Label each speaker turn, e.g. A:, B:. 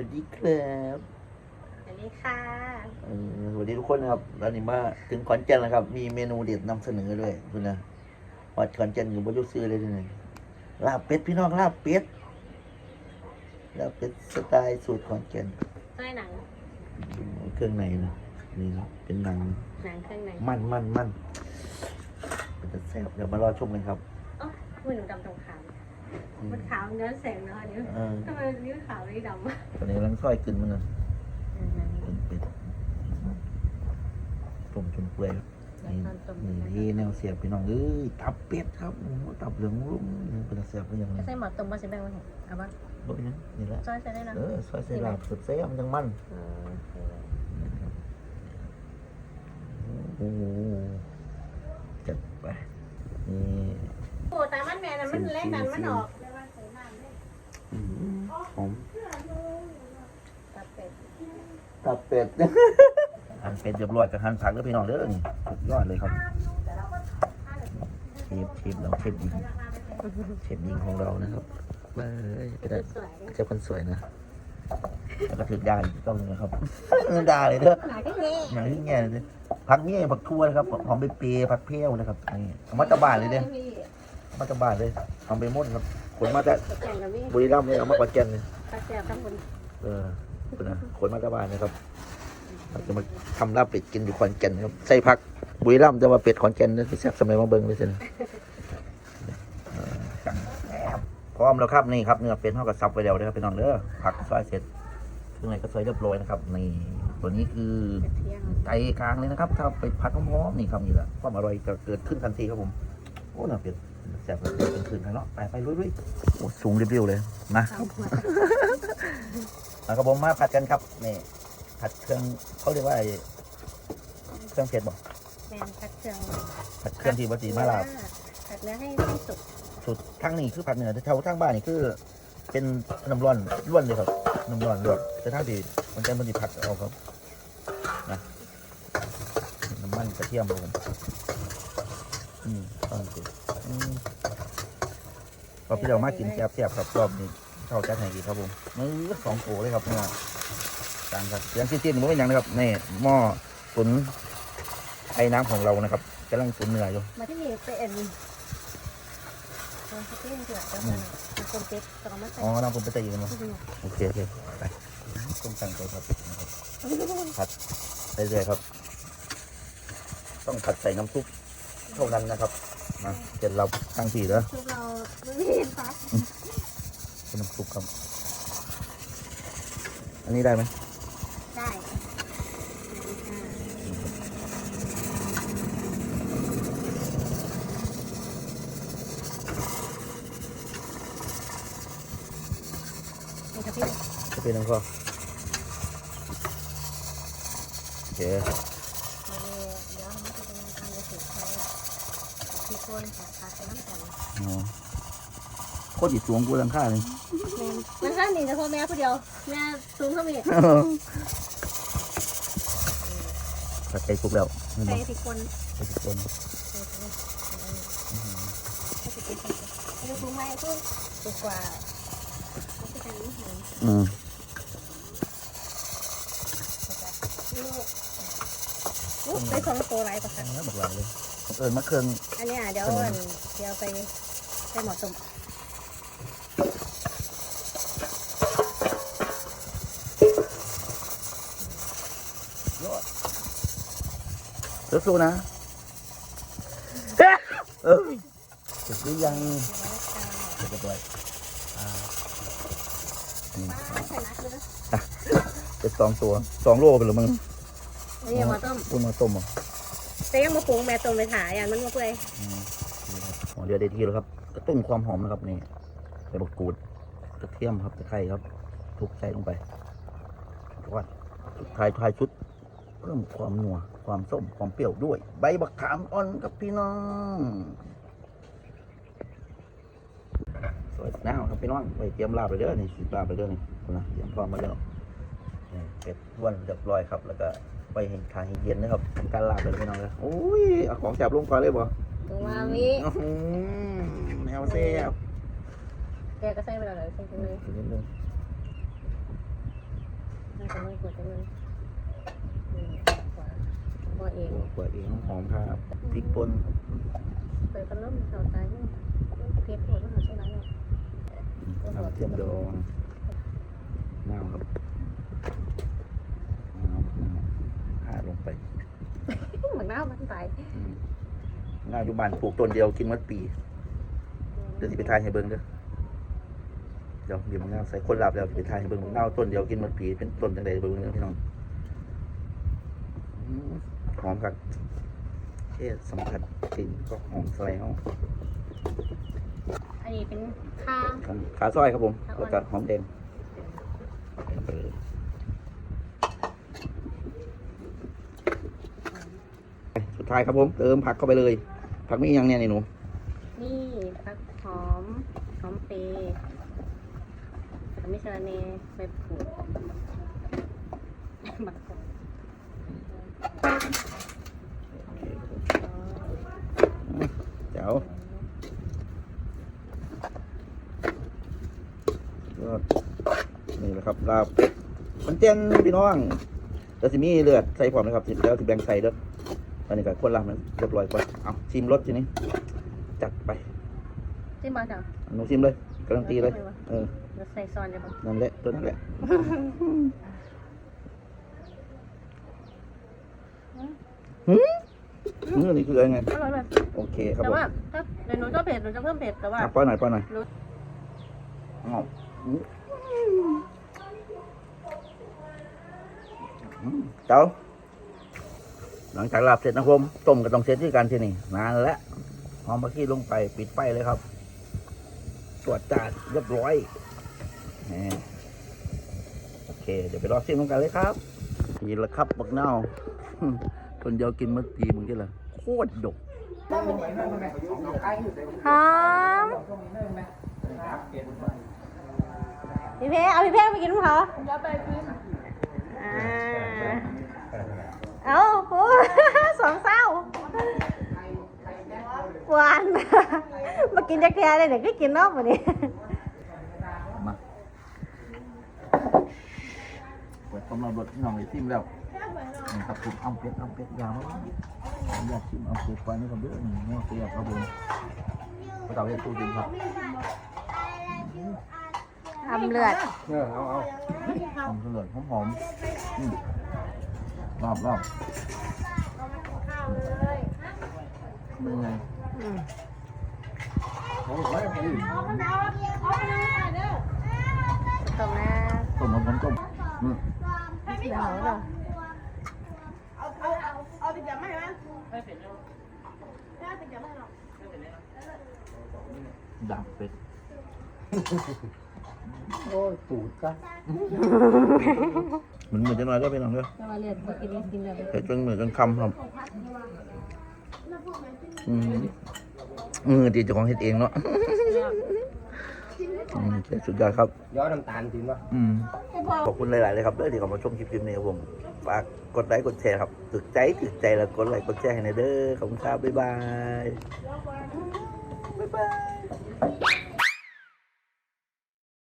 A: วัสดีครับ
B: สวัสดีค่ะ
A: เออสวัสดีทุกคนนะครับตอนนี้มาถึงขอนแก่นแล้วครับ มีเมนูเด็ดนำเสนอด้วยคุณนะวัดขอนแก่นอยู่บนยุซื้อเลยทีนึงลาบเป็ดพี่น้องลาบเป็ดลาบเป็ดสไตล์สูตรขอนแก่น
B: ต้อยหนัง
A: เครื่องในนะนี่นะเป็นหนัง
B: หนังเครื่องใน
A: มันมันมันเป็นจะแซ่บเดี๋ยวมารอชมกันครับ
B: อ๋อมือหนูดำตรงขาว
A: อื ม
B: มันขาวเนื้อแสงเนาะอันนี้
A: เออ
B: ทำไมนิ้วขาวไม่ดำอะ
A: ตอนนี้กำลังซอยกึนมันนะเป็นเป็ดต้มจนเปื่อยครับนี่นี่ที่แนวเสียบพี่น้องเอ้ยตับเป็ดครับโอ้โหตับเหลืองรุ่มนี่เป็นเสียบเป็นอย่างไร
B: ใส่หมอต้มมาใส่แบงค์มาเอาปะ
A: บ่เป็นหยังนี่แหละ
B: ซอยใส่ได้นะ
A: เออซอยใส่ลาบสุดเสียมนจังมันโอ้โหจัดไปนี่
B: โอ้ แต่มันแม่น่ะมันเล่นนั้นมันออก
A: อื้อหือหอม
B: ตับเป็ด
A: ตับเป็ดหั่นเป็ดเรียบร้อยกับหั่นผักแล้วพี่น้องเด้อนี่สุดยอดเลยครับเชฟเชฟเราเชฟหญิงเชฟหญิงของเรานะครับเอ้ยไปได้
B: สวย
A: เจ้าคนสวยนะแล้วก็ถือดาอีกต้องหนึงนะครับด่าเลยเด้อ
B: หนาก็เงี้ย
A: อย่างนี้แง่เลยผักเงี้ยผักทั่วนะครับหอมใบเปรย์ผักเปรี้ยวนะครับนี่เอามาตะบานเลยเด้อ เอามาตะบานเลยเอาไปหมดครับขนมาแต่
B: แข่งกับวิ่ง
A: บุรีรัมย์เลยเอามาขอนแก่นเลย
B: ตาแสบทั้งคน
A: เออคุณนะขนมาตะบานนะครับเราจะมาทำลาบเป็ดกินอยู่ขอนแก่นนะครับใส่ผักบุรีรัมย์แต่ว่าเป็ดขอนแก่นนะที่แซ่บสมัยมาเบิ้งเลยสินะเออสั่งแซ่บพร้อมแล้วครับนี่ครับเนื้อเป็ดเท่ากับซับไว้แล้วนะครับพี่น้องเด้อผักซอยเสร็จเครื่องในก็ซอยเรียบร้อยนะครับนี่ตัวนี้คือ
B: เที่ยง
A: ใจกลางเลยนะครับ ถ้าไปพัดหอมๆนี่ครับนี่แหละความอร่อยจะเกิดขึ้นทันทีครับผม โอ้น่าเป็ด แซ่บเลยเป็นคืนทางเนาะไปไปลุยๆโอ้สูงเรียวๆเลยมา
B: เอาหัว
A: มาครับผมมาผัดกันครับนี่ผัดเครื่องเขาเรียกว่าไอ้เครื่องเผ็ดบอก
B: แมนผัดเครื่อง
A: ผัดเครื่องที่วัสีมาลาบ
B: ผัดเนื้อให้ให้สุก
A: สุดทั้งนี้คือผัดเหนือแต่เท่าทั้งบ้านนี่คือ เป็นน้ำร้อนล้วนเลยครับน้ำร้อนลวกแต่ทั้งที่มันจะมันจะผัดเอาครับนะน้ำมันกระเทียมครับผมอืมต้องสิ อืมพอพี่เรามากินแซ่บๆครับรอบนี้เข้าจัดให้กี่ครับผมมือสองโกเลยครับเนี่ยจังครับเสียงจิ้นๆมันเป็นอย่างนะครับนี่หม้อตุ๋นไอ้น้ำของเรานะครับกำลังตุ๋นเนื้ออยู่
B: มาที่นี่เป็นมันจะเป็นเดือดแล้วมันเป็นคนเป็ดตอนมาใส่
A: อ๋อน้ำผมไปใส่อยู่มั้ง
B: ที่นี่
A: โอเคโอเคไปต้องตั้งใจครับนะครับผัดไปเรื่อยๆครับ ต้องผัดใส่น้ำซุปเท่านั้นนะครับ มาเดี๋ยวเราตั้งทีแล้ว
B: ชุบเราไม่เห็นปะ
A: เป็นน้ำซุปครับ อันนี้ได้ไหม
B: ได้นี่ครับพี่
A: จะเป็นน้ำข้อโอเค
B: เดี๋ยวมันจะเป็นการจะถูกใช้ที่ คนค่ะทาน้ำแข็ง
A: อ๋อโคตรอีสวงกูรังค่าเลย
B: มันข้างนี้แต่พ่อแม่ผู้เดียว แม่สูงเท่ามี
A: ผัดไก่สุกแล้วเห็นไหม
B: ใส่ที่คน
A: ไก่สุกคน
B: ใส่ที่คนไอ้สูงไหมก็สูงกว่าก็จะเป็นลูกหมู
A: อืม
B: ลูกได้สองตัวไรปะคะ
A: บักหลายเลยเอิญมะเขือง
B: อันนี้อะเดี๋ยวอันเดี๋ยวไปไปหมอสม
A: สู้ๆนะเออเสร็จหรือยังเสร็จเรียบร้อยอ่าอืม
B: ใส่นักเลยนะ
A: เป็นสองตัวสองโลไปหรือมึง
B: อันนี้หมอต้ม
A: พูดมาต้มเหรอ
B: แต่ยังมาปรุงแม่ต้มไปถ่ายอย่างมันมาเปื่อย
A: อืมนี่ครับหัวเรือได้ที่แล้วครับกระตุ้นความหอมนะครับนี่ใส่บกกูดกระเทียมครับตะไคร้ครับ ทุกใส่ลงไปวัดสุดท้ายท้ายชุด เพิ่มความนัวความส้มความเปรี้ยวด้วย ใบบักขามอ่อนครับพี่น้องสวยน้าครับพี่น้องไปเตรียมลาบไปเด้อนี่สิลาบไปเด้อนี่นะเตรียมพร้อมมาแล้วนี่ เป็ดล้วนเรียบร้อยครับ แล้วก็ไปเห็นทางเย็นนะครับทำการลาบเลยพี่น้องเลยโอ้ยเอาของแสบลงก่อนเลยบ่
B: ตรงมามี
A: อื้อหือแนวเสียบ
B: แกก็ใส่ไปแล้วเลยใส่ตรงนี้
A: อีกนิดนึง
B: จะไม่กดจะเลยบ่เอง
A: เปิดเองหอมครับพริกป่น
B: เปิดก็เริ่มเข่าตายนี่เพียบหัวก็หาใช่ไหมเนี่ย
A: น้ำเทียมดองน้ำครับน้ำน้ำหาลง ไป
B: เหมือนน้ามันไป
A: อืมน้าอยู่บ้านปลูกต้นเดียวกินมัดปีเดี๋ยวสิไปทายให้เบิ่งเด้อเดี๋ยวเดี๋ยวมันเอาใส่คนรับแล้วสิไปทายให้เบิ่งเน่าต้นเดียวกินหมดปีเป็นต้นจังไดเบิ่งเด้อพี่น้องอืมหอมครับเทศสัมผัสกลิ่นก็หอมใส่เฮา
B: อันนี้เป็นข้าง
A: ครับขาซอยครับผม
B: ขาอ่อน
A: แล้วก็หอมแดงเอาไปเลยสุด ท้ายครับผม เติมผักเข้าไปเลย ผักมีอย่างเนี่ยนี่หนู
B: นี่ผักหอมหอมเปรย์แต่ไม่ใช่เนใบผูดบักกอก
A: เจ๋วก็นี่แหละครับลาบเป็ดมันเจนพี่น้องแล้วสิมีเลือดใส่พร้อมนะครับแล้วสิแบ่งใส่เด้อ อันนี้ก็คนลาบมันเรียบร้อยก่อนเอาชิมรสทีนี้ จัดไป
B: จิ้มบอลจ้ะ
A: หนูชิมเลยการันตีเลยเออ
B: เราใส่ซอนเลยปะ
A: นั่นแหละตัวนั่นแหละหืมหืมนี่คืออะไรไง
B: อร่อยเลย
A: โอเคครับ
B: แต่
A: ผม
B: ว่าถ้าเดี๋ยวหนูจะเผ็ดหนูจะเพิ่มเผ็ดแต่ว่า
A: อะป้อนหน่อยป้อนหน่อย
B: รู้
A: อ้าวอืมอืมเจ้า หลังจากลาบเสร็จนะครับผมต้มก็ต้องเสร็จที่กันที่นี่นานแล้วหอมผักชีลงไปปิดไฟเลยครับ ตรวจจานเรียบร้อยนี่โอเค เดี๋ยวไปรอชิมกันเลยครับนี่แหละครับบักเน่าคนเดียวกินมื้อปีมึงกี่ละโคตรดก
B: หอมพี่เพเอาพี่เพไปกินมั้งเหรออ่า เอาโอ้สองเศร้าหวานมากินจักรยานเลยเดี๋ยวก็กินนอกวันนี้
A: มาเปิดต้มเราบดน้องเลยซิมแล้วนี่ครับผมเอาเป็ดเอาเป็ดยาวอยากชิมเอาเป็ดไปนี่ครับเด้อนี่แม่เสียครับผมกระเต่าเรียกตู้จริงครับ
B: ทำเลือด
A: เออเอาเอาหอมเสลือหอมหอมๆอืม รอบรอบเป็นไง
B: อืม
A: โอ้ยอืม
B: ตรงนะ
A: ต้มมันมันต้มอืม
B: เดี๋ยวเหรอ
A: ดาบเป็ด
C: โอ้ยตูดกัน
A: มันเหมือนจะน้อยก็เป็นหนังเด้อ
B: จะมาเลือดมากินกินเลย
A: เผ็ดจนเหมือนจนคำครับอืมมือดีเจ้าของเฮ็ดเองเนาะอืมสุดยอดครับ
C: ย้อนน้ำตาลจริงปะ
A: อืมขอบคุณหลาย ๆ เลยครับเด้อที่เข้ามาชมคลิปนี้ครับผมฝากกดไลค์กดแชร์ครับถึกใจถึกใจแล้วกดไลค์กดแชร์ให้หน่อยเด้อขอบคุณครับบ๊ายบายบ๊ายบาย